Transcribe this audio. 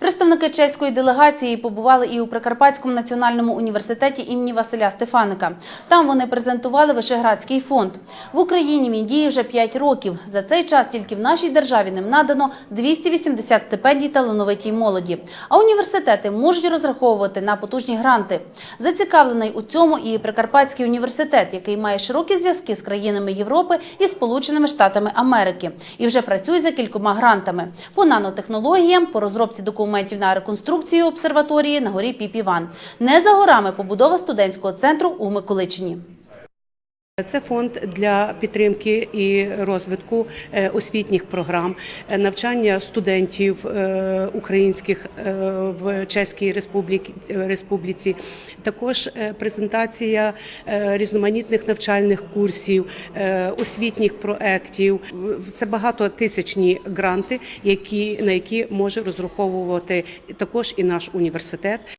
Представники чеської делегації побували і у Прикарпатському національному університеті імені Василя Стефаника. Там вони презентували Вишеградський фонд. В Україні він діє вже 5 років. За цей час тільки в нашій державі ним надано 280 стипендій талановитій молоді. А університети можуть розраховувати на потужні гранти. Зацікавлений у цьому і Прикарпатський університет, який має широкі зв'язки з країнами Європи і Сполученими Штатами Америки, і вже працює за кількома грантами по нанотехнологіям, по розробці документів на реконструкцію обсерваторії на горі Піпіван. Не за горами побудова студентського центру у Миколичині. Це фонд для підтримки і розвитку е, освітніх програм, е, навчання студентів е, українських в Чеській Республіці. Також презентація різноманітних навчальних курсів, освітніх проєктів. Це багатотисячні гранти, які на які може розраховувати також і наш університет.